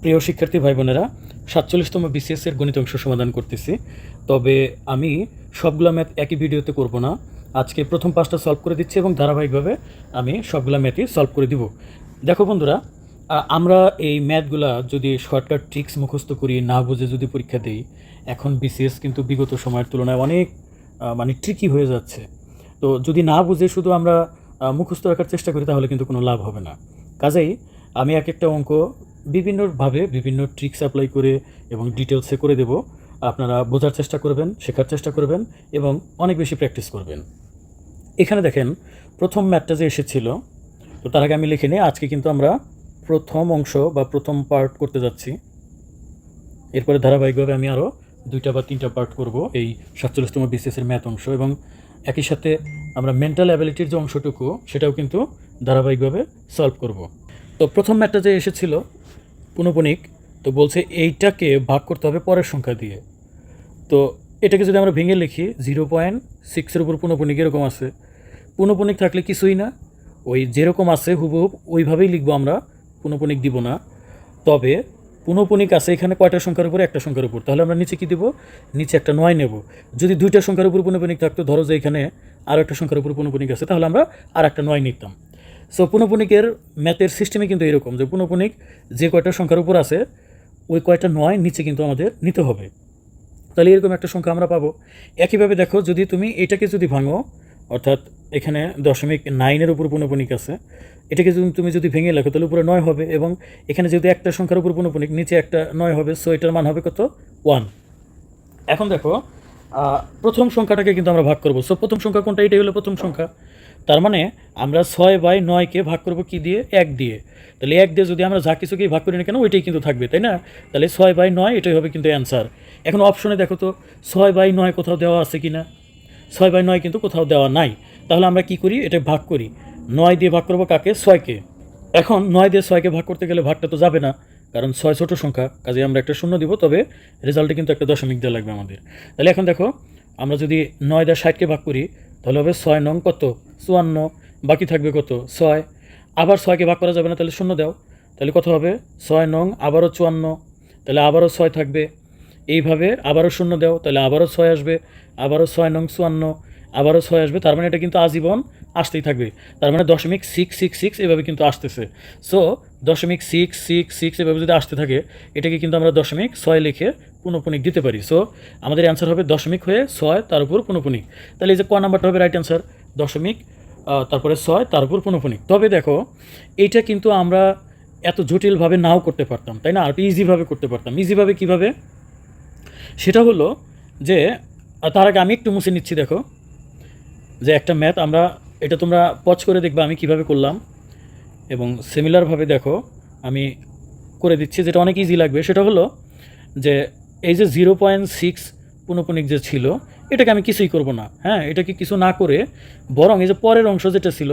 প্রিয় শিক্ষার্থী ভাই বোনেরা সাতচল্লিশতম বিসিএস এর গণিত অংশ সমাধান করতেছি। তবে আমি সবগুলা ম্যাথ একই ভিডিওতে করব না। আজকে প্রথম পাঁচটা সলভ করে দিচ্ছি এবং ধারাবাহিকভাবে আমি সবগুলা ম্যাথই সলভ করে দিব। দেখো বন্ধুরা আমরা এই ম্যাথগুলা যদি শর্টকাট ট্রিক্স মুখস্থ করি, না বুঝে যদি পরীক্ষা দিই, এখন বিসিএস কিন্তু বিগত সময়ের তুলনায় অনেক মানে ট্রিকি হয়ে যাচ্ছে। তো যদি না বুঝে শুধু আমরা মুখস্থ রাখার চেষ্টা করি, তাহলে কিন্তু কোনো লাভ হবে না। কাজেই আমি এক একটা অঙ্ক বিভিন্নভাবে বিভিন্ন ট্রিক্স অ্যাপ্লাই করে এবং ডিটেলসে করে দেব। আপনারা বোঝার চেষ্টা করবেন, শেখার চেষ্টা করবেন এবং অনেক বেশি প্র্যাকটিস করবেন। এখানে দেখেন, প্রথম ম্যাটটা যে এসেছিল, তো তার আগে আমি লিখে নিই, আজকে কিন্তু আমরা প্রথম অংশ বা প্রথম পার্ট করতে যাচ্ছি। এরপরে ধারাবাহিকভাবে আমি আরও দুইটা বা তিনটা পার্ট করব এই সাতচল্লিশতম বিসিএসের ম্যাথ অংশ এবং একই সাথে আমরা মেন্টাল অ্যাবিলিটির যে অংশটুকু, সেটাও কিন্তু ধারাবাহিকভাবে সলভ করব। তো প্রথম ম্যাথটা যে এসেছিল পুনপুনিক, তো বলছে এইটাকে ভাগ করতে হবে পরের সংখ্যা দিয়ে। তো এটাকে যদি আমরা ভেঙে লিখি, জিরো পয়েন্ট সিক্সের উপর পুনপুনিক এরকম আছে। পুনপুনিক থাকলে কিছুই না, ওই যেরকম আছে হুবহুব ওইভাবেই লিখব আমরা, পুনপুনিক দিব না। তবে পুনপুনিক আছে এখানে কয়টা সংখ্যার উপর? একটা সংখ্যার উপর। তাহলে আমরা নিচে কি দেব? নিচে একটা নয় নেব। যদি দুইটা সংখ্যার উপর পুনপুনিক থাকতো, ধরো যে এখানে আরও একটা সংখ্যার উপর পুনপুনিক আছে, তাহলে আমরা আর একটা নয় নিতাম। সো পুনপুনিকের ম্যাথের সিস্টেমে কিন্তু এরকম যে পুনপুনিক যে কয়টা সংখ্যার উপর আছে, ওই কয়টা নয় নিচে কিন্তু আমাদের নিতে হবে। তাহলে এরকম একটা সংখ্যা আমরা পাবো। একইভাবে দেখো, যদি তুমি এটাকে যদি ভাঙো, অর্থাৎ এখানে দশমিক নাইনের উপর পুনপুনিক আছে, এটাকে যদি তুমি যদি ভেঙে লেখো, তাহলে উপরে নয় হবে এবং এখানে যদি একটা সংখ্যার উপর পুনপুনিক, নিচে একটা নয় হবে সো এটার মান হবে কত? ওয়ান এখন দেখো প্রথম সংখ্যাটাকে কিন্তু আমরা ভাগ করব। সো প্রথম সংখ্যা কোনটা? এটাই হলো প্রথম সংখ্যা। তার মানে আমরা ছয় বাই নয়কে ভাগ করব কি দিয়ে? এক দিয়ে। তাহলে এক দিয়ে যদি আমরা যা কিছুকেই ভাগ করি না কেন, ওইটাই কিন্তু থাকবে, তাই না? তাহলে ছয় বাই নয়, এটাই হবে কিন্তু অ্যান্সার। এখন অপশনে দেখো তো, ছয় বাই নয় কোথাও দেওয়া আছে কি না? ছয় বাই নয় কিন্তু কোথাও দেওয়া নাই। তাহলে আমরা কি করি? এটা ভাগ করি। নয় দিয়ে ভাগ করব কাকে? ছয়কে। এখন নয় দিয়ে ছয়কে ভাগ করতে গেলে ভাগটা তো যাবে না, কারণ ছয় ছোটো সংখ্যা কাজে আমরা একটা শূন্য দিব, তবে রেজাল্টে কিন্তু একটা দশমিক দেওয়া লাগবে আমাদের। তাহলে এখন দেখো, আমরা যদি নয় দিয়ে ষাটকে ভাগ করি তাহলে হবে ছয় নং কত? চুয়ান্ন। বাকি থাকবে কত? ছয়। আবার ছয়কে ভাগ করা যাবে না, তাহলে শূন্য দাও। তাহলে কত হবে? ছয় নং, আবারও চুয়ান্ন। তাহলে আবারও ছয় থাকবে। এইভাবে আবারও শূন্য দাও, তাহলে আবারও ছয় আসবে। আবারও ছয় নং, চুয়ান্ন। আবারও ছয় আসবে, তার মানে এটা কিন্তু আজীবন আসতেই থাকবে। তার মানে দশমিক সিক্স সিক্স সিক্স এভাবে কিন্তু আসতেছে। সো দশমিক সিক্স সিক্স সিক্স এভাবে যদি আসতে থাকে, এটাকে কিন্তু আমরা দশমিক ছয় লিখে পুনঃপুনিক দিতে পারি। সো আমাদের অ্যান্সার হবে দশমিক হয়ে ছয়, তার উপর পুনঃপুনিক। তাহলে এই যে ক নাম্বারটা হবে রাইট অ্যান্সার দশমিক তারপরে ছয়, তার উপর পুনঃপুনিক। তবে দেখো, এইটা কিন্তু আমরা এত জটিলভাবে নাও করতে পারতাম, তাই না? আর ইজিভাবে করতে পারতাম। ইজিভাবে কীভাবে? সেটা হলো যে তার আগে আমি একটু মুছে নিচ্ছি, দেখো। যে একটা ম্যাথ আমরা, এটা তোমরা পজ করে দেখবে আমি কীভাবে করলাম। এবং সিমিলারভাবে দেখো, আমি করে দিচ্ছি, যেটা অনেক ইজি লাগবে। সেটা হলো যে, এই যে জিরো পয়েন্ট সিক্স পুনপুনিক যে ছিল, এটাকে আমি কিছুই করব না। হ্যাঁ এটাকে কিছু না করে, বরং এই যে পরের অংশ যেটা ছিল,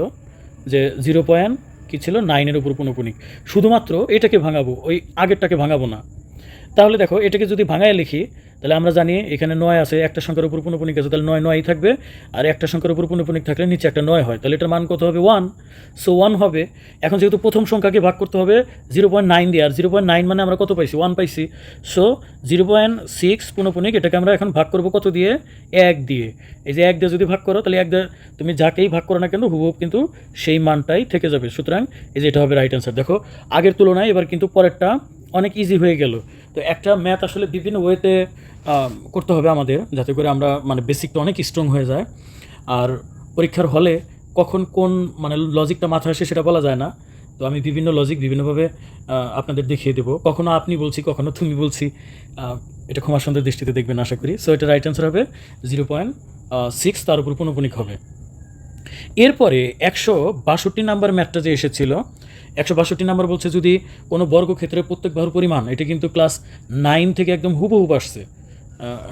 যে জিরো পয়েন্ট কী ছিল? নাইনের উপর পুনপুনিক। শুধুমাত্র এটাকে ভাঙাবো, ওই আগেরটাকে ভাঙাবো না। তাহলে দেখো, এটাকে যদি ভাঙায় লিখি তাহলে আমরা জানি এখানে নয় আছে, একটা সংখ্যার উপর পুনপুনিক আছে, তাহলে নয় নয়ই থাকবে। আর একটা সংখ্যার উপর পুনপুনিক থাকলে নিচে একটা নয় হয়, তাহলে এটার মান কত হবে? ওয়ান সো ওয়ান হবে। এখন যেহেতু প্রথম সংখ্যাকে ভাগ করতে হবে জিরো পয়েন্ট নাইন দিয়ে, আর জিরো পয়েন্ট নাইন মানে আমরা কত পাইছি? ওয়ান পাইছি। সো জিরো পয়েন্ট সিক্স পুনপুনিক, এটাকে আমরা এখন ভাগ করব কত দিয়ে? এক দিয়ে। এই যে এক দিয়ে যদি ভাগ করো, তাহলে এক দিয়ে তুমি যাকেই ভাগ করো না কেন হুবহুব কিন্তু সেই মানটাই থেকে যাবে। সুতরাং এই যে এটা হবে রাইট অ্যান্সার দেখো, আগের তুলনায় এবার কিন্তু পরেরটা অনেক ইজি হয়ে গেল। তো একটা ম্যাথ আসলে বিভিন্ন ওয়েতে করতে হবে আমাদের, যাতে করে আমরা মানে বেসিকটা অনেক স্ট্রং হয়ে যায়। আর পরীক্ষার হলে কখন কোন মানে লজিকটা মাথায় আসে সেটা বলা যায় না। তো আমি বিভিন্ন লজিক বিভিন্নভাবে আপনাদের দেখিয়ে দেবো। কখনো আপনি বলছি, কখনো তুমি বলছি এটা ক্ষমা সুন্দর দৃষ্টিতে দেখবেন, আশা করি। সো এটা রাইট অ্যান্সার হবে জিরো পয়েন্ট সিক্স তার উপর পুনপুনিক হবে। এরপরে একশো বাষট্টি নাম্বার ম্যাথটা যে এসেছিল, একশো বাষট্টি নাম্বার বলছে, যদি কোনো বর্গক্ষেত্রে প্রত্যেক বাহুর পরিমাণ, এটা কিন্তু ক্লাস নাইন থেকে একদম হুবহুব আসছে।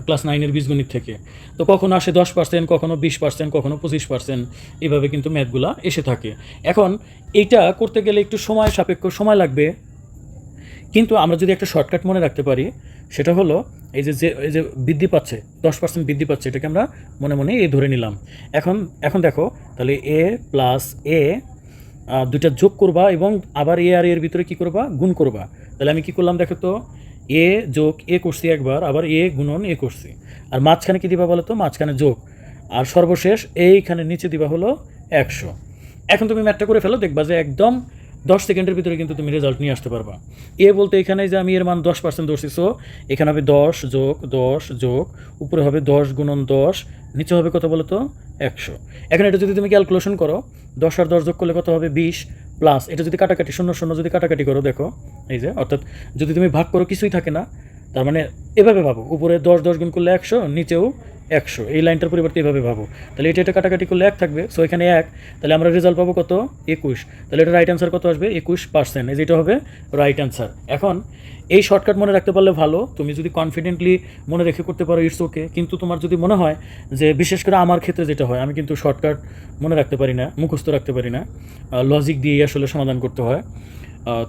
ক্লাস নাইনের বীজগণিত থেকে। তো কখনো আসে দশ পার্সেন্ট কখনো বিশ পার্সেন্ট কখনো পঁচিশ পার্সেন্ট এভাবে কিন্তু ম্যাথগুলা এসে থাকে। এখন এইটা করতে গেলে একটু সময় সাপেক্ষ সময় লাগবে। কিন্তু আমরা যদি একটা শর্টকাট মনে রাখতে পারি, সেটা হলো এই যে যে, এই যে বৃদ্ধি পাচ্ছে, দশ পার্সেন্ট বৃদ্ধি পাচ্ছে, এটাকে আমরা মনে মনে এ ধরে নিলাম। এখন এখন দেখো, তাহলে এ প্লাস এ দুইটা যোগ করবা এবং আবার এ আর এর ভিতরে কি করবা? গুণ করবা। তাহলে আমি কি করলাম দেখো তো? এ যোগ এ করছি একবার, আবার এ গুণন এ করছি। আর মাঝখানে কী দিবা বলো তো মাঝখানে যোগ। আর সর্বশেষ এইখানে নিচে দিবা হলো একশো। এখন তুমি ম্যাথটা করে ফেলো, দেখবা যে একদম দশ সেকেন্ডের ভিতরে কিন্তু তুমি রেজাল্ট নিয়ে আসতে পারবা। এ বলতে এখানে যে আমি এর মান দশ পার্সেন্ট ধরছি সো এখানে হবে দশ যোগ দশ যোগ, উপরে হবে দশ গুণন দশ নিচে হবে কত বলো তো? একশো। এখন এটা যদি তুমি ক্যালকুলেশন করো, দশ আর দশ যোগ করলে কত হবে? বিশ প্লাস এটা যদি কাটাকাটি, শূন্য শূন্য যদি কাটাকাটি করো, দেখো, এই যে, অর্থাৎ যদি তুমি ভাগ করো, কিছুই থাকে না। তার মানে এভাবে ভাবো, উপরে দশ দশ গুণ করলে একশো, নিচেও একশো। এই লাইনটার পরিবর্তে এভাবে ভাবো। তাহলে এটা এটা কাটাকাটি করলে এক থাকবে সো এখানে এক, তাহলে আমরা রেজাল্ট পাবো কত? একুশ। তাহলে এটা রাইট অ্যান্সার কত আসবে? একুশ পার্সেন্ট এই যেটা হবে রাইট অ্যান্সার এখন এই শর্টকাট মনে রাখতে পারলে ভালো, তুমি যদি কনফিডেন্টলি মনে রেখে করতে পারো ইটস ওকে কিন্তু তোমার যদি মনে হয় যে বিশেষ করে আমার ক্ষেত্রে যেটা হয়, আমি কিন্তু শর্টকাট মনে রাখতে পারি না, মুখস্থ রাখতে পারি না। লজিক দিয়েই আসলে সমাধান করতে হয়।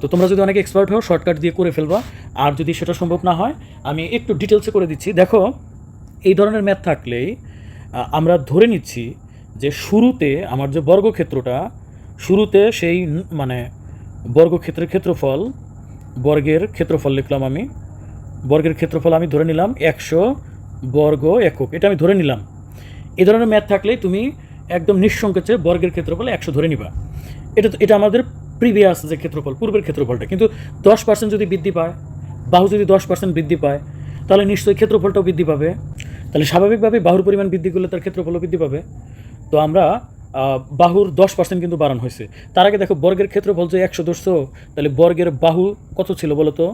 তো তোমরা যদি অনেক এক্সপার্ট হও শর্টকাট দিয়ে করে ফেলবা। আর যদি সেটা সম্ভব না হয়, আমি একটু ডিটেলসে করে দিচ্ছি। দেখো, এই ধরনের ম্যাথ থাকলেই আমরা ধরে নিচ্ছি যে শুরুতে আমার যে বর্গক্ষেত্রটা, শুরুতে সেই মানে বর্গক্ষেত্রের ক্ষেত্রফল, বর্গের ক্ষেত্রফল লিখলাম আমি। বর্গের ক্ষেত্রফল আমি ধরে নিলাম একশো বর্গ একক। এটা আমি ধরে নিলাম। এই ধরনের ম্যাথ থাকলে তুমি একদম নিঃসংকোচে বর্গের ক্ষেত্রফল একশো ধরে নিবা। এটা এটা আমাদের প্রিভিয়াস যে ক্ষেত্রফল, পূর্বের ক্ষেত্রফলটা, কিন্তু দশ পার্সেন্ট যদি বৃদ্ধি পায়, বাহু যদি দশ পার্সেন্ট বৃদ্ধি পায়, তাহলে নিশ্চয়ই ক্ষেত্রফলটাও বৃদ্ধি পাবে। তাহলে স্বাভাবিকভাবে বাহুর পরিমাণ বৃদ্ধি করলে তার ক্ষেত্রফলও বৃদ্ধি পাবে। তো আমরা বাহুর দশ পার্সেন্ট কিন্তু বাড়ানো হয়েছে। তার আগে দেখো, বর্গের ক্ষেত্রফল যে একশো ধরছো তাহলে বর্গের বাহু কত ছিল বলো তো?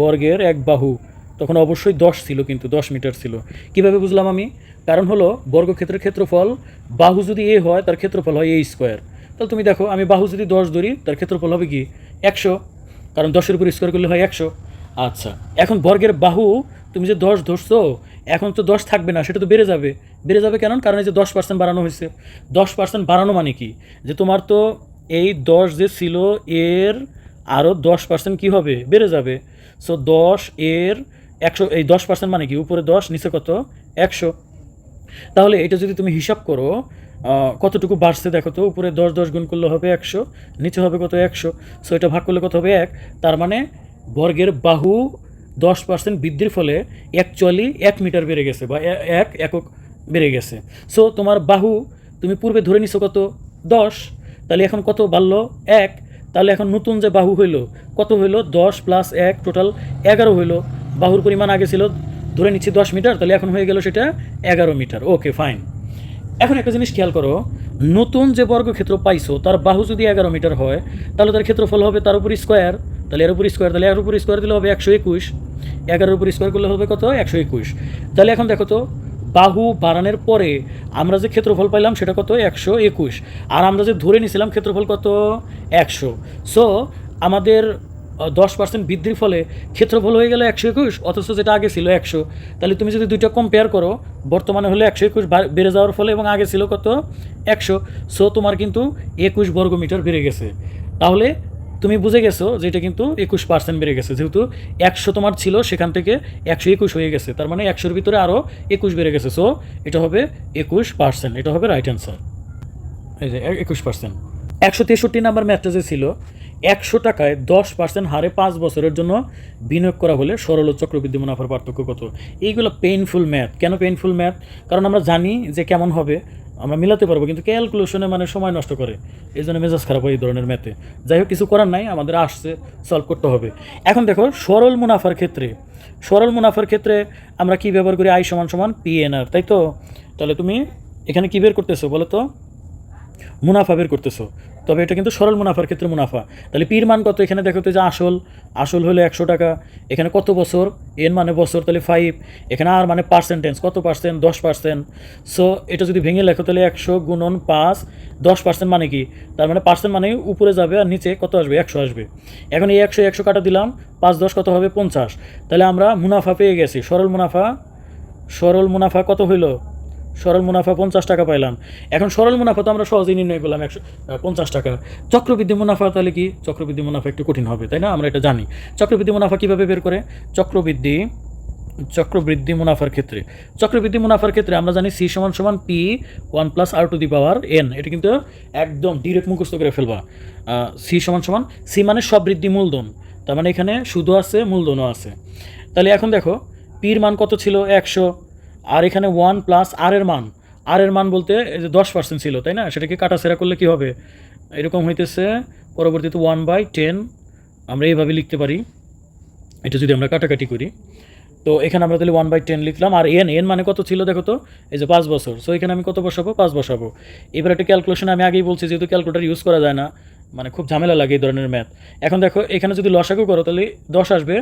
বর্গের এক বাহু। তখন অবশ্যই দশ ছিল কিন্তু, দশ মিটার ছিল। কীভাবে বুঝলাম আমি? কারণ হলো, বর্গক্ষেত্রের ক্ষেত্রফল, বাহু যদি এ হয়, তার ক্ষেত্রফল হয় এ স্কোয়ার। তাহলে তুমি দেখো, আমি বাহু যদি দশ ধরি, তার ক্ষেত্রফল হবে কি? একশো। কারণ দশের উপর স্কোয়ার করলে হয় একশো। আচ্ছা এখন বর্গের বাহু, তুমি যে দশ ধরছো, এখন তো দশ থাকবে না, সেটা তো বেড়ে যাবে। বেড়ে যাবে কেন? কারণ এই যে দশ পার্সেন্ট বাড়ানো হয়েছে। দশ পার্সেন্ট বাড়ানো মানে কি? যে তোমার তো এই দশ যে ছিল, এর আরও দশ পার্সেন্ট কী হবে? বেড়ে যাবে। সো দশ এর একশো, এই দশ পার্সেন্ট মানে কি? উপরে দশ, নিচে কত? একশো। তাহলে এটা যদি তুমি হিসাব করো কতটুকু বাড়ছে দেখো তো? উপরে দশ দশ গুণ করলে হবে একশো, নিচে হবে কত একশো? সো এটা ভাগ করলে কত হবে এক? তার মানে বর্গের বাহু দশ পার্সেন্ট বৃদ্ধির ফলে অ্যাকচুয়ালি এক মিটার বেড়ে গেছে বা এক একক বেড়ে গেছে। সো তোমার বাহু তুমি পূর্বে ধরে নিছো কত? দশ। তাহলে এখন কত বাড়লো? এক। তাহলে এখন নতুন যে বাহু হইল, কত হইল? দশ প্লাস এক টোটাল এগারো হইল। বাহুর পরিমাণ আগে ছিল, ধরে নিচ্ছি দশ মিটার তাহলে এখন হয়ে গেল সেটা এগারো মিটার ওকে ফাইন এখন একটা জিনিস খেয়াল করো, নতুন যে বর্গক্ষেত্র পাইছো, তার বাহু যদি এগারো মিটার হয়, তাহলে তার ক্ষেত্রফল হবে তার উপর স্কোয়ার তাহলে এর উপর স্কোয়ার তাহলে এর উপর স্কোয়ার দিলে হবে একশো একুশ, এগারোর উপর স্কোয়ার করলে হবে কত? একশো একুশ। তাহলে এখন দেখো তো, বাহু বাড়ানোর পরে আমরা যে ক্ষেত্রফল পাইলাম সেটা কত? একশো একুশ। আর আমরা যে ধরে নিয়েছিলাম ক্ষেত্রফল কত? একশো। সো আমাদের দশ পার্সেন্ট বৃদ্ধির ফলে ক্ষেত্রফল হয়ে গেল একশো একুশ, অথচ যেটা আগে ছিল একশো। তাহলে তুমি যদি দুইটা কম্পেয়ার করো, বর্তমানে হলো একশো একুশ বেড়ে যাওয়ার ফলে এবং আগে ছিল কত? একশো। সো তোমার কিন্তু একুশ বর্গমিটার বেড়ে গেছে। তাহলে তুমি বুঝে গেছো যে এটা কিন্তু একুশ পার্সেন্ট বেড়ে গেছে। যেহেতু একশো তোমার ছিল, সেখান থেকে একশো একুশ হয়ে গেছে। তার মানে একশোর ভিতরে আরও একুশ বেড়ে গেছে। সো এটা হবে একুশ পার্সেন্ট এটা হবে রাইট অ্যান্সার এই যে, একুশ পার্সেন্ট একশো তেষট্টি নাম্বার ম্যাথটা যে ছিল একশো টাকায় দশ পার্সেন্ট হারে পাঁচ বছরের জন্য বিনিয়োগ করা হলে সরল ও চক্রবৃদ্ধি মুনাফার পার্থক্য কত? এইগুলো পেইনফুল ম্যাথ কেন পেইনফুল ম্যাথ কারণ আমরা জানি যে কেমন হবে, আমরা মিলাতে পারব, কিন্তু ক্যালকুলেশনে মানে সময় নষ্ট করে। এই জন্য মেজাজ খারাপ হয় এই ধরনের ম্যাথে যাই হোক, কিছু করার নাই, আমাদের আসছে সলভ করতে হবে। এখন দেখো, সরল মুনাফার ক্ষেত্রে, সরল মুনাফার ক্ষেত্রে আমরা কি ব্যবহার করি? আই সমান সমান পিএনআর তাই তো? তাহলে তুমি এখানে কী বের করতেছো বলো তো? মুনাফা বের করতেছো। তবে এটা কিন্তু সরল মুনাফার ক্ষেত্রে মুনাফা। তাহলে পির মান কত? এখানে দেখো তো যে আসল আসল হলো একশো টাকা। এখানে কত বছর? এন মানে বছর, তাহলে ফাইভ এখানে আর মানে পার্সেন্টেজ কত পার্সেন্ট দশ পার্সেন্ট সো এটা যদি ভেঙে লেখো, তাহলে একশো গুণন পাঁচ, দশ পার্সেন্ট মানে কি? তার মানে পার্সেন্ট মানে উপরে যাবে আর নিচে কত আসবে? একশো আসবে। এখন এই একশো একশো কাটা দিলাম, পাঁচ, দশ কত হবে? পঞ্চাশ। তাহলে আমরা মুনাফা পেয়ে গেছি। সরল মুনাফা সরল মুনাফা কত হইল? সরল মুনাফা পঞ্চাশ টাকা পাইলাম। এখন সরল মুনাফা তো আমরা সহজেই নির্ণয় করলাম একশো পঞ্চাশ টাকা। চক্রবৃদ্ধি মুনাফা তাহলে কি? চক্রবৃদ্ধি মুনাফা একটু কঠিন হবে, তাই না? আমরা এটা জানি। চক্রবৃদ্ধি মুনাফা কীভাবে বের করে? চক্রবৃদ্ধি চক্রবৃদ্ধি মুনাফার ক্ষেত্রে। চক্রবৃদ্ধি মুনাফার ক্ষেত্রে আমরা জানি সি সমান সমান P one plus R to the power N. এটা কিন্তু একদম ডিরেক্ট মুখস্থ করে ফেলবা। সি সমান সমান, সি মানে সব বৃদ্ধি মূলধন। তার মানে এখানে সুদও আছে, মূলধনও আছে। তাহলে এখন দেখো পির মান কত ছিল? একশো। আর এখানে ওয়ান প্লাস আর এর মান। আর এর মান বলতে এই যে দশ পার্সেন্ট ছিল, তাই না? সেটাকে কাটাছেড়া করলে কি হবে? এরকম হইতেছে, পরবর্তীতে ওয়ান বাই টেন আমরা এইভাবে লিখতে পারি। এটা যদি আমরা কাটাকাটি করি। তো এখানে আমরা তাহলে ওয়ান বাই টেন লিখলাম। আর এন এন মানে কত ছিল দেখো তো? এই যে পাঁচ বছর। সো এখানে আমি কত বসাবো? পাঁচ বসাবো। এবার একটা ক্যালকুলেশন আমি আগেই বলছি, যেহেতু ক্যালকুলেটার ইউজ করা যায় না। মানে খুব ঝামেলা লাগে এই ধরনের ম্যাথ। এখন দেখো, এখানে যদি লসাগু করো, তাহলে দশ আসবে।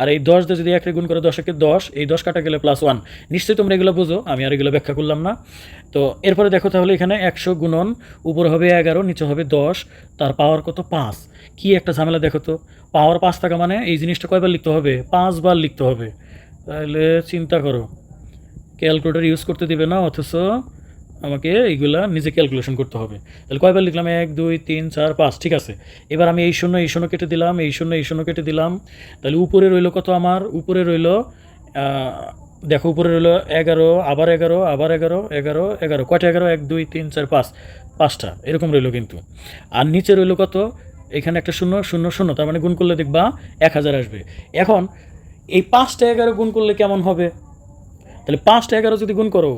আর এই দশ যদি একটা গুণ করো দশকে দশ, এই দশ কাটা গেলে প্লাস ওয়ান নিশ্চয়ই তোমরা এগুলো বুঝো, আমি আর এগুলো ব্যাখ্যা করলাম না। তো এরপরে দেখো তাহলে এখানে একশো গুণন, উপর হবে এগারো, নিচে হবে দশ, তার পাওয়ার কত? পাঁচ। কি একটা ঝামেলা দেখো তো। পাওয়ার পাঁচ টাকা মানে এই জিনিসটা কয়বার লিখতে হবে? পাঁচবার লিখতে হবে। তাহলে চিন্তা করো। ক্যালকুলেটর ইউজ করতে দিবে না, অথচ আমাকে এইগুলা নিজে ক্যালকুলেশন করতে হবে। তাহলে কয়বার লিখলাম? এক, দুই, তিন, চার, পাঁচ, ঠিক আছে? এবার আমি এই শূন্য এই শূন্য কেটে দিলাম, এই শূন্য এই শূন্য কেটে দিলাম। তাহলে উপরে রইল কত আমার? উপরে রইল দেখো উপরে রইল এগারো, আবার এগারো আবার এগারো এগারো এগারো। কয়টা এগারো? এক, দুই, তিন, চার, পাঁচ, পাঁচটা। এরকম রইল কিন্তু। আর নিচে রইল কত? এখানে একটা শূন্য শূন্য শূন্য, তার মানে গুণ করলে দেখবা এক হাজার আসবে। এখন এই পাঁচটা এগারো গুণ করলে কেমন হবে? তাহলে পাঁচটা এগারো যদি গুণ করো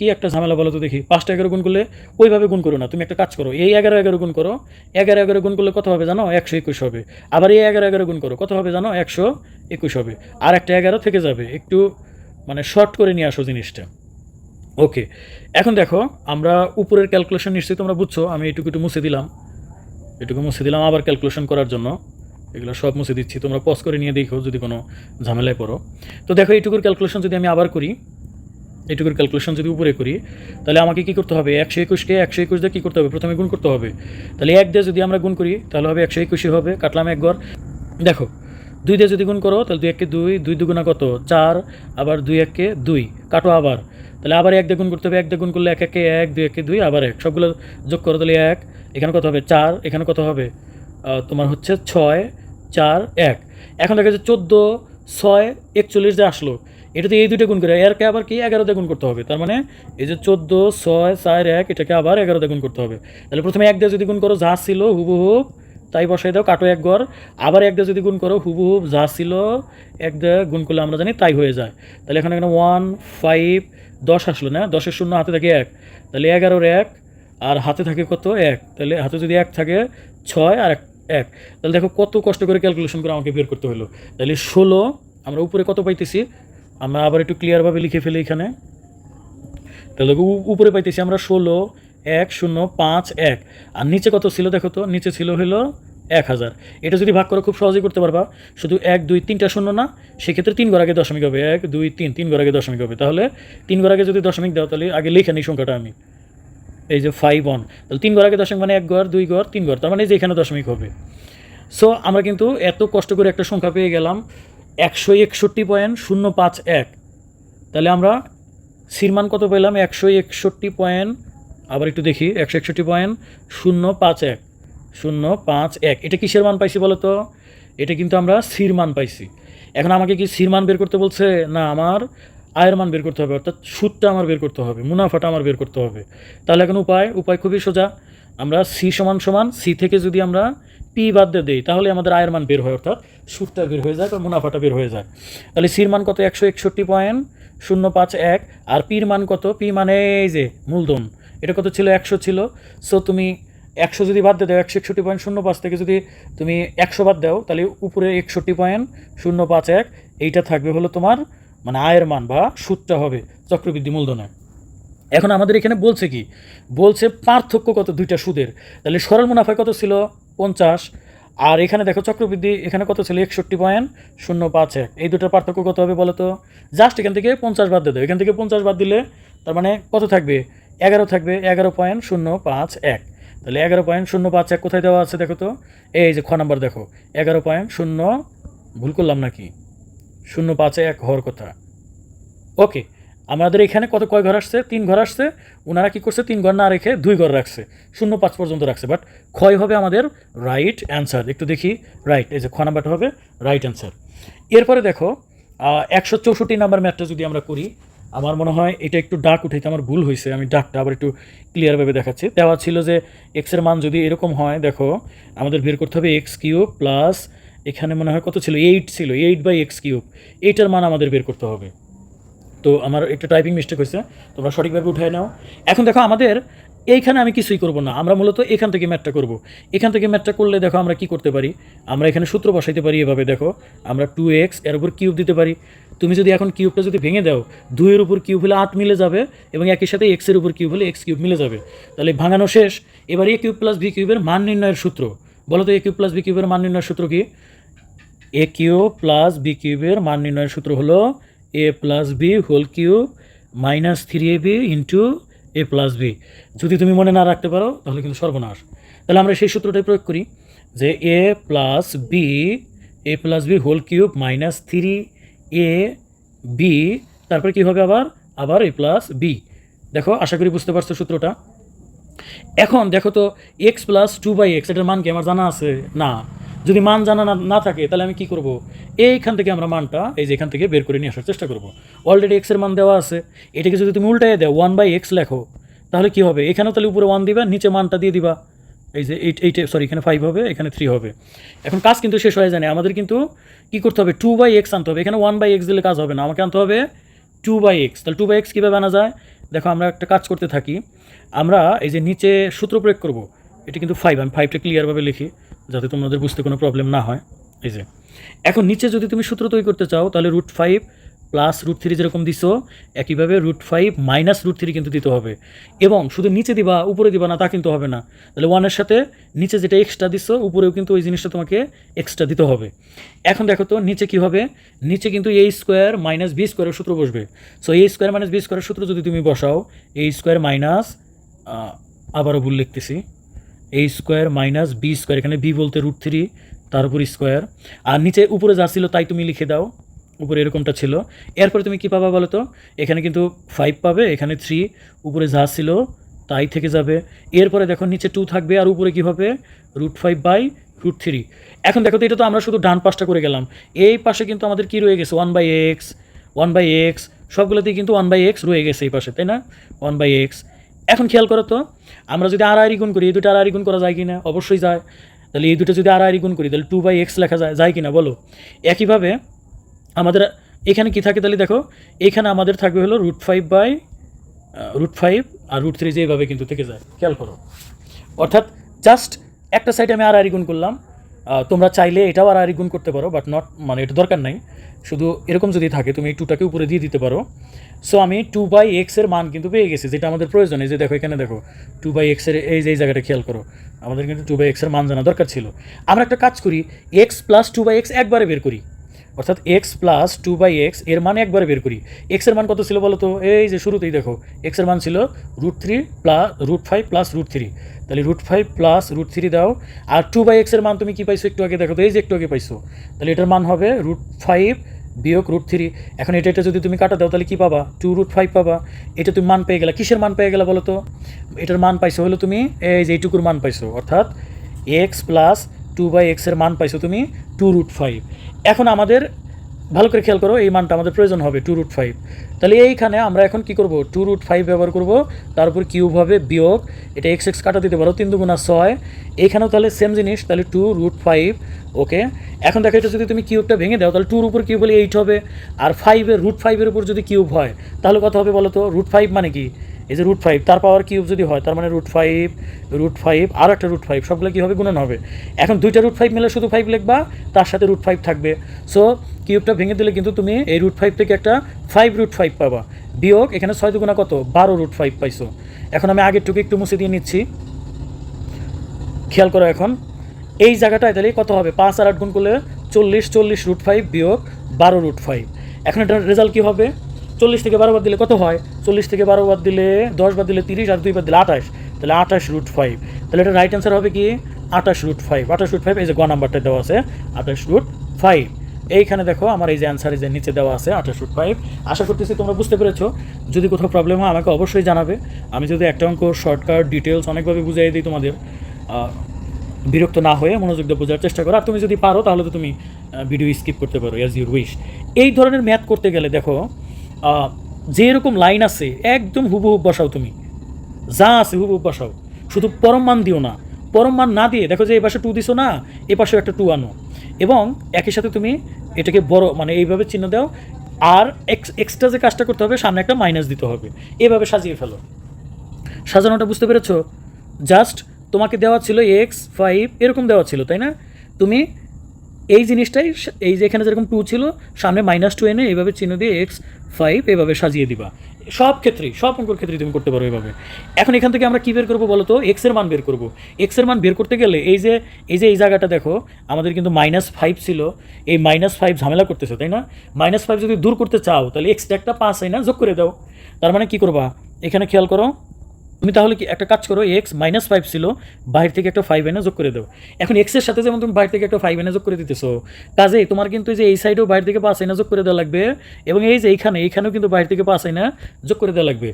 কি একটা ঝামেলা বলো তো দেখি। পাঁচটা এগারো গুণ করলে ওইভাবে গুণ করো না, তুমি একটা কাজ করো। এই এগারো এগারো গুণ করো, এগারো এগারো গুণ করলে কত হবে জানো? একশো একুশ হবে। আবার এই এগারো এগারো গুণ করো, কত হবে জানো? একশো একুশ হবে। আর একটা এগারো থেকে যাবে, একটু মানে শর্ট করে নিয়ে আসো জিনিসটা। ওকে এখন দেখো, আমরা উপরের ক্যালকুলেশন নিশ্চয়ই তোমরা বুঝছ, আমি এটুকু একটু মুছে দিলাম। এটুকু মুছে দিলাম আবার ক্যালকুলেশন করার জন্য। এগুলো সব মুছে দিচ্ছি, তোমরা পজ করে নিয়ে দেখো যদি কোনো ঝামেলায় পড়ো। তো দেখো এইটুকুর ক্যালকুলেশন যদি আমি আবার করি এইটুকুর ক্যালকুলেশন যদি উপরে করি, তাহলে আমাকে কী করতে হবে? একশো একুশকে একশো একুশ দিয়ে কী করতে হবে? প্রথমে গুণ করতে হবে। তাহলে এক দিয়ে যদি আমরা গুণ করি, তাহলে হবে একশো একুশই হবে। কাটলাম এক দেখো, দুই দিয়ে যদি গুণ করো, তাহলে দুই এককে দুই দুই দুগুণা কত? চার, আবার দুই এককে দুই। কাটো আবার। তাহলে আবার এক দিয়ে গুণ করতে হবে। এক দিয়ে গুণ করলে এক একে এক, দুই একে দুই, আবার এক। সবগুলো যোগ করো, তাহলে এক। এখানে কত হবে? চার। এখানে কত হবে? তোমার হচ্ছে ছয়, চার, এক। এখন দেখা যাচ্ছে চোদ্দ, ছয়, একচল্লিশ যে আসলো। এটাতে এই দুইটা গুণ করে, এরকে আবার কি? এগারোতে গুণ করতে হবে। তার মানে এই যে চোদ্দ, ছয়, চার, এক, এটাকে আবার এগারোতে গুণ করতে হবে। তাহলে প্রথমে এক দিয়ে যদি গুণ করো, যা ছিল হুবহুব, তাই বসাই দাও, কাটো এক ঘর আবার এক দিয়ে যদি গুণ করো, হুবহুব, যা ছিল, এক দিয়ে গুণ করলে আমরা জানি তাই হয়ে যায়। তাহলে এখানে এখানে ওয়ান ফাইভ দশ আসলো না? দশের শূন্য, হাতে থাকে এক। তাহলে এগারোর এক, আর হাতে থাকে কত? এক। তাহলে হাতে যদি এক থাকে, ছয় আর এক এক। তাহলে দেখো কত কষ্ট করে ক্যালকুলেশন করে আমাকে বের করতে হলো। তাহলে ষোলো, আমরা উপরে কত পাইতেছি? আমরা আবার একটু ক্লিয়ারভাবে লিখে ফেলি এখানে। তাহলে উপরে পাইতেছি আমরা ষোলো, এক, শূন্য, পাঁচ, এক। আর নিচে কত ছিল দেখো তো? নিচে ছিল হলো এক হাজার। এটা যদি ভাগ করে, খুব সহজেই করতে পারবা। শুধু এক, দুই, তিনটা শূন্য না, সেক্ষেত্রে তিন ঘর আগে দশমিক হবে। এক, দুই, তিন তিন ঘর আগে দশমিক হবে। তাহলে তিন ঘর আগে যদি দশমিক দাও, তাহলে আগে লিখে নিই সংখ্যাটা আমি। এই যে ফাইভ ওয়ান তাহলে তিন ঘর আগে দশমিক মানে এক ঘর দুই ঘর তিন ঘর তার মানে যে এখানে দশমিক হবে। সো আমরা কিন্তু এত কষ্ট করে একটা সংখ্যা পেয়ে গেলাম। একশো একষট্টি পয়েন্ট শূন্য পাঁচ এক। তাহলে আমরা সির মান কত পেলাম? একশো একষট্টি পয়েন্ট, আবার একটু দেখি, একশো একষট্টি পয়েন্ট শূন্য পাঁচ এক, শূন্য পাঁচ এক। এটা কিসের মান পাইছি বলো তো? এটা কিন্তু আমরা সির মান পাইছি। এখন আমাকে কি সির মান বের করতে বলছে? না, আমার আয়ের মান বের করতে হবে, অর্থাৎ সুদটা আমার বের করতে হবে, মুনাফাটা আমার বের করতে হবে। তাহলে এখন উপায় উপায় খুবই সোজা। আমরা সি সমান সমান, সি থেকে যদি আমরা পি বাদ দিয়ে দিই, তাহলে আমাদের আয়ের মান বের হয়, অর্থাৎ সুদটা বের হয়ে যায় বা মুনাফাটা বের হয়ে যায়। তাহলে সির মান কত? একশো একষট্টি পয়েন্ট শূন্য পাঁচ এক, আর পির মান কত? পি মানে এই যে মূলধন, এটা কত ছিল? একশো ছিল। সো তুমি একশো যদি বাদ দিয়ে দাও, একশো একষট্টি পয়েন্ট শূন্য পাঁচ থেকে যদি তুমি একশো বাদ দাও, তাহলে উপরে একষট্টি পয়েন্ট শূন্য পাঁচ এক, এইটা থাকবে হলো তোমার মানে আয়ের মান বা সুদটা হবে চক্রবৃদ্ধি মূলধনে। এখন আমাদের এখানে বলছে কি? বলছে পার্থক্য কত? দুইটা সুদের। তাহলে সরল মুনাফা কত ছিল? পঞ্চাশ। আর এখানে দেখো চক্রবৃদ্ধি, এখানে কত ছিল? একষট্টি পয়েন্ট শূন্য পাঁচ এক। এই দুটোর পার্থক্য কত হবে বলো তো? জাস্ট এখান থেকে পঞ্চাশ বাদ দিয়ে দাও। এখান থেকে পঞ্চাশ বাদ দিলে তার মানে কত থাকবে? এগারো থাকবে। এগারো পয়েন্ট শূন্য পাঁচ এক। তাহলে এগারো পয়েন্ট শূন্য পাঁচ এক কোথায় দেওয়া আছে দেখো তো? এই যে খ নাম্বার দেখো। এগারো পয়েন্ট শূন্য, ভুল করলাম নাকি? শূন্য পাঁচে এক হওয়ার কথা। ওকে আমাদের এখানে কত কয় ঘর আসছে? তিন ঘর আসছে। ওনারা কী করছে? তিন ঘর না রেখে দুই ঘর রাখছে। শূন্য পাঁচ পর্যন্ত রাখছে। বাট ক্ষয় হবে আমাদের রাইট অ্যান্সার একটু দেখি রাইট এই যে খ নাম্বারটা হবে রাইট অ্যান্সার এরপরে দেখো একশো চৌষট্টি নাম্বার ম্যাথটা যদি আমরা করি, আমার মনে হয় এটা একটু ডাক উঠাইতে আমার ভুল হয়েছে আমি ডাকটা আবার একটু ক্লিয়ারভাবে দেখাচ্ছি। দেওয়া ছিল যে এক্সের মান যদি এরকম হয়, দেখো, আমাদের বের করতে হবে এক্স কিউব প্লাস এখানে মনে হয় কত ছিল? এইট ছিল। Eight by X cube. এইটার মান আমাদের বের করতে হবে। তো আমার একটা টাইপিং মিস্টেক হয়েছে, তোমরা সঠিকভাবে উঠায় নাও। এখন দেখো আমাদের এইখানে আমি কিছুই করব না, আমরা মূলত এখান থেকে ম্যাথটা করব। এখান থেকে ম্যাথটা করলে দেখো আমরা কি করতে পারি? আমরা এখানে সূত্র বসাইতে পারি এভাবে, দেখো। আমরা টু এক্সের উপর কিউব দিতে পারি। তুমি যদি এখন কিউবটা যদি ভেঙে দাও, দুইয়ের উপর কিউব হলে আট মিলে যাবে এবং একই সাথে এক্সের উপর কিউব হলে এক্স কিউব মিলে যাবে। তাহলে ভাঙানো শেষ। এবার এ কিউব প্লাস ভি কিউবের মান নির্ণয়ের সূত্র। বলো তো এ কিউব প্লাস ভি কিউবের মান নির্ণয়ের সূত্র কি? এ কিউব প্লাস বি কিউবের মান নির্ণয়ের সূত্র হলো A plus B whole cube minus three A B into A plus B যদি তুমি মনে না রাখতে পারো, তাহলে কিন্তু সর্বনাশ। তাহলে আমরা সেই সূত্রটাই প্রয়োগ করি যে A plus B A plus B whole cube minus three A B তারপরে কী হবে আবার? আবার এ প্লাস বি দেখো, আশা করি বুঝতে পারছ সূত্রটা। এখন দেখো তো X plus two by X এটার মান কি আমার জানা আছে? না। যদি মান জানা না থাকে, তাহলে আমি কি করব? এইখান থেকে আমরা মানটা এই যে এখান থেকে বের করে নিয়ে আসার চেষ্টা করব। অলরেডি এক্সের মান দেওয়া আছে। এটাকে যদি তুমি উল্টায় দাও ওয়ান বাই এক্স লেখো, তাহলে কি হবে? এখানেও তাহলে উপরে ওয়ান দিবা, নিচে মানটা দিয়ে দিবা। এই যে এইট এইটে সরি এখানে ফাইভ হবে, এখানে থ্রি হবে। এখন কাজ কিন্তু শেষ হয়ে যায় না। আমাদের কিন্তু কি করতে হবে? টু বাই এক্স আনতে হবে। এখানে ওয়ান বাই এক্স দিলে কাজ হবে না। আমাকে আনতে হবে টু বাই এক্স তাহলে টু বাই এক্স কীভাবে আনা যায়? দেখো, আমরা একটা কাজ করতে থাকি। আমরা এই যে নিচে সূত্র প্রয়োগ করব। এটা কিন্তু ফাইভ আমি ফাইভটা ক্লিয়ারভাবে লিখি। যাতে তোমাদের বুঝতে কোনো প্রবলেম না হয়। এই যে, এখন নিচে যদি তুমি সূত্র তৈরি করতে চাও, তাহলে root five plus root three যেরকম দিছো, একইভাবে root five minus root three কিন্তু দিতে হবে। এবং শুধু নিচে দিবা, উপরে দিবা না, তা কিন্তু হবে না। তাহলে ওয়ানের সাথে নিচে যেটা এক্সট্রা দিছো, উপরেও কিন্তু ওই জিনিসটা তোমাকে এক্সট্রা দিতে হবে। এখন দেখো তো, নিচে কী হবে? নিচে কিন্তু এ স্কোয়ার মাইনাস বি স্কোয়ারের সূত্র বসবে। So A square minus B স্কোয়ারের সূত্র যদি তুমি বসাও এ স্কোয়ার মাইনাস আবারও ভুল লিখতেছি। A square minus B square এখানে বি বলতে রুট থ্রি তার উপর স্কোয়ার আর নিচে উপরে যা ছিল তাই তুমি লিখে দাও, উপরে এরকমটা ছিল। এরপরে তুমি কী পাবা বলো তো? এখানে কিন্তু ফাইভ পাবে, এখানে থ্রি উপরে যা ছিল তাই থেকে যাবে। এরপরে দেখো নিচে টু থাকবে, আর উপরে কী হবে? Root five by root three এখন দেখো তো এটা তো আমরা শুধু ডান পাশটা করে গেলাম। এই পাশে কিন্তু আমাদের কী রয়ে গেছে? One by X one by X সবগুলোতেই কিন্তু ওয়ান বাই এক্স রয়ে গেছে এই পাশে, তাই না? ওয়ান বাই এক্স এখন খেয়াল করো তো, আমরা যদি আরি গুণ করি, এই দুটো আরি গুণ করা যায় কি না অবশ্যই যায়। তাহলে এই দুটো যদি আরি গুণ করি, তাহলে টু বাই এক্স লেখা যায় যায় কি না বলো। একইভাবে আমাদের এখানে কি থাকে তাহলে দেখো, এখানে আমাদের থাকবে হলো root five by root five R root three যেভাবে কিন্তু থেকে যায়। খেয়াল করো। অর্থাৎ জাস্ট একটা সাইডে আমি আরি গুণ করলাম তোমরা চাইলে এটাও আর আরি গুণ করতে পারো বাট নট মানে এটা দরকার নাই। শুধু এরকম যদি থাকে, তুমি এই টুটাকে উপরে দিয়ে দিতে পারো। সো আমি টু বাই এক্সের মান কিন্তু পেয়ে গেছি, যেটা আমাদের প্রয়োজন। এই যে দেখো, এখানে দেখো টু বাই এক্সের এই যে, এই জায়গাটা খেয়াল করো। আমাদের কিন্তু টু বাই এক্সের মান জানা দরকার ছিল। আমরা একটা কাজ করি X plus two by X একবারে বের করি। অর্থাৎ এক্স প্লাস টু বাই এক্সের মান একবারে বের করি। এক্সের মান কত ছিল বলো তো? এই যে শুরুতেই দেখো এক্সের মান ছিল root three plus root five plus root three তাহলে root five plus root three দাও। আর টু বাই এক্সের মান তুমি কী পাইছো একটু আগে? দেখো তো, এই যে একটু আগে পাইছো। তাহলে এটার মান হবে রুট ফাইভ বিয়োগ রুট থ্রি এখন এটা এটা যদি তুমি কাটা দাও, তাহলে কী পাবা? টু রুট ফাইভ পাবা। এটা তুমি মান পেয়ে গেলা। কিসের মান পেয়ে গেলা বলো তো? এটার মান পাইছো হলো তুমি এই যে এইটুকুর মান পাইছো। অর্থাৎ এক্স প্লাস টু বাই এক্সের মান পাইছো তুমি টু রুট ফাইভ এখন আমাদের, ভালো করে খেয়াল করো, এই মানটা আমাদের প্রয়োজন হবে টু রুট ফাইভ তাহলে এইখানে আমরা এখন কি করব? টু রুট ফাইভ ব্যবহার করব তার উপর কিউব হবে বিয়োগ, এটা এক্স এক্স কাটা দিতে পারো, তিন দুগুণা ছয়। এইখানেও তাহলে সেম জিনিস, তাহলে টু রুট ফাইভ ওকে এখন দেখো এটা যদি তুমি কিউবটা ভেঙে দাও, তাহলে টুর উপর কিউব হলে এইট হবে। আর ফাইভের রুট ফাইভের উপর যদি কিউব হয়, তাহলে কত হবে বলো তো? রুট ফাইভ মানে কি? এই যে রুট ফাইভ তার পাওয়ার কিউব যদি হয়, তার মানে রুট ফাইভ রুট ফাইভ আর একটা রুট ফাইভ সবগুলো কী হবে? গুণন হবে। এখন দুইটা রুট ফাইভ মিলে শুধু ফাইভ লিখবা, তার সাথে রুট ফাইভ থাকবে। সো কিউবটা ভেঙে দিলে কিন্তু তুমি এই রুট ফাইভ থেকে একটা ফাইভ রুট ফাইভ পাবা। বিয়োগ, এখানে ছয় দুগুণা কত? বারো রুট ফাইভ পাইছো। এখন আমি আগের টুকু একটু মুছে দিয়ে নিচ্ছি। খেয়াল করো এখন। এই জায়গাটায় তাহলে কত হবে? পাঁচ আর আট গুণ করলে চল্লিশ চল্লিশ রুট ফাইভ বিয়োগ বারো রুট ফাইভ এখন এটার রেজাল্ট কী হবে? চল্লিশ থেকে বারো বাদ দিলে কত হয়? চল্লিশ থেকে বারো বাদ দিলে দশ, বাদ দিলে তিরিশ আর দুই বাদ দিলে আঠাশ। তাহলে আঠাশ রুট ফাইভ তাহলে এটা রাইট অ্যান্সার হবে কি? আঠাশ রুট ফাইভ আঠাশ রুট ফাইভ এই যে গ নাম্বারটা দেওয়া আছে, আঠাশ রুট ফাইভ এইখানে দেখো আমার এই যে অ্যান্সার যে নিচে দেওয়া আছে, আঠাশ রুট ফাইভ আশা করতেছি তোমরা বুঝতে পেরেছ। যদি কোথাও প্রবলেম হয়, আমাকে অবশ্যই জানাবে। আমি যদি একটা অঙ্ক শর্টকাট ডিটেলস অনেকভাবে বুঝাই দিই তোমাদের বিরক্ত না হয়ে মনোযোগ দিয়ে বোঝার চেষ্টা করো। আর তুমি যদি পারো, তাহলে তো তুমি ভিডিও স্কিপ করতে পারো অ্যাজ ইউর উইশ এই ধরনের ম্যাথ করতে গেলে দেখো আহ, যে এরকম লাইন আছে একদম হুবহু বসাও তুমি। যা আছে হুবহু বসাও। শুধু পরম মান দিও না। পরম মান না দিয়ে দেখো যে এই পাশে টু দিছো না এ পাশে একটা টু আনো। এবং একই সাথে তুমি এটাকে বড় মানে এইভাবে চিহ্ন দাও। আর এক্স এক্সট্রা যে কাজটা করতে হবে সামনে একটা মাইনাস দিতে হবে। এভাবে সাজিয়ে ফেলো। সাজানোটা বুঝতে পেরেছ? জাস্ট তোমাকে দেওয়া ছিল এক্স ফাইভ এরকম দেওয়া ছিল তাই না? তুমি এই জিনিসটাই এই যে এখানে যেরকম টু ছিল, সামনে মাইনাস টু এনে এইভাবে চিহ্ন দিয়ে এক্স ফাইভ এভাবে সাজিয়ে দিবা। সব ক্ষেত্রেই, সব অঙ্কর ক্ষেত্রেই তুমি করতে পারো এভাবে। এখন এখান থেকে আমরা কী বের করব বলো তো এক্সের মান বের করব। এক্সের মান বের করতে গেলে এই যে এই যে এই জায়গাটা দেখো, আমাদের কিন্তু মাইনাস ফাইভ ছিল। এই মাইনাস ফাইভ ঝামেলা করতেছে, তাই না? মাইনাস ফাইভ যদি দূর করতে চাও, তাহলে এক্সট্রা একটা পাঁচ হয় না? যোগ করে দাও। তার মানে কী করবা? এখানে খেয়াল করো তুমি তাহলে কি একটা কাজ করো এক্স মাইনাস ফাইভ ছিল, বাইরে থেকে একটা ফাইভ এনে যোগ করে দাও। এখন এক্সের সাথে যেমন তুমি বাইরে থেকে একটা ফাইভ এনে যোগ করে দিতেছো, কাজেই তোমার কিন্তু যে এই সাইডেও বাইরে থেকে পাঁচ এনে যোগ করে দেওয়া লাগবে, এবং এই যে এইখানে, এইখানেও কিন্তু বাইরে থেকে পাঁচ এনে যোগ করে দেওয়া লাগবে।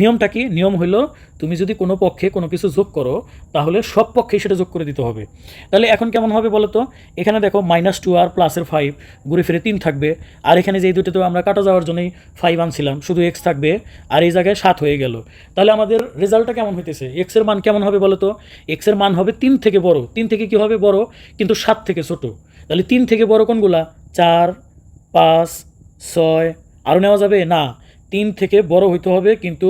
নিয়মটা কি? নিয়ম হলো তুমি যদি কোনো পক্ষে কোনো কিছু যোগ করো, তাহলে সব পক্ষেই সেটা যোগ করে দিতে হবে। তাহলে এখন কেমন হবে বলো তো? এখানে দেখো মাইনাস টু আর প্লাসের ফাইভ ঘুরে ফিরে তিন থাকবে। আর এখানে যে এই দুটো তো আমরা কাটা যাওয়ার জন্যই ফাইভ আনছিলাম, শুধু এক্স থাকবে, আর এই জায়গায় সাত হয়ে গেল। তাহলে আমাদের রেজাল্টটা কেমন হইতেছে? এক্সের মান কেমন হবে বলো তো এক্সের মান হবে তিন থেকে বড়। তিন থেকে কি হবে বড়? কিন্তু সাত থেকে ছোট। তাহলে তিন থেকে বড় কোনগুলা? চার, পাঁচ, ছয়। আরও নেওয়া যাবে? না। তিন থেকে বড় হইতে হবে, কিন্তু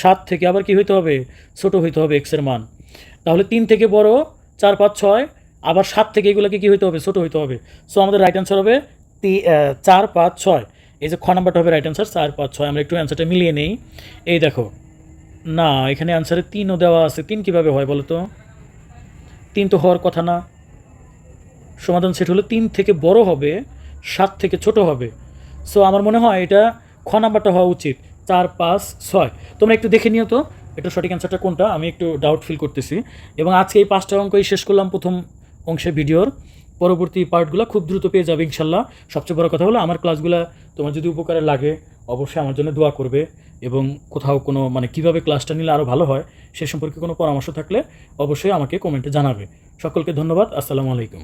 সাত থেকে আবার কি হইতে হবে? ছোট হইতে হবে এক্সের মান। তাহলে তিন থেকে বড়, চার, পাঁচ, ছয়, আবার সাত থেকে এগুলোকে কী হইতে হবে? ছোট হইতে হবে। সো আমাদের রাইট অ্যান্সার হবে তি চার, পাঁচ, ছয়। এই যে খ নাম্বারটা হবে রাইট অ্যান্সার চার, পাঁচ, ছয়। আমরা একটু অ্যান্সারটা মিলিয়ে নেই। এই দেখো না, এখানে অ্যান্সারে তিনও দেওয়া আছে। তিন কীভাবে হয় বলো তো? তিন তো হওয়ার কথা না। সমাধান সেট হলো তিন থেকে বড় হবে, সাত থেকে ছোট হবে। সো আমার মনে হয় এটা খ নাম্বারটা হওয়া উচিত। চার, পাঁচ, ছয়। তোমরা একটু দেখে নিও তো, এটা সঠিক অ্যান্সারটা কোনটা? আমি একটু ডাউট ফিল করতেছি। এবং আজকে এই পাঁচটা অঙ্কই শেষ করলাম প্রথম অংশে ভিডিওর। পরবর্তী পার্টগুলো খুব দ্রুত পেয়ে যাবে ইনশাল্লাহ। সবচেয়ে বড় কথা হলো, আমার ক্লাসগুলো তোমার যদি উপকারে লাগে অবশ্যই আমার জন্য দোয়া করবে এবং কোথাও কোনো মানে কীভাবে ক্লাসটা নিলে আরও ভালো হয় সে সম্পর্কে কোনো পরামর্শ থাকলে অবশ্যই আমাকে কমেন্টে জানাবে। সকলকে ধন্যবাদ, আসসালামু আলাইকুম।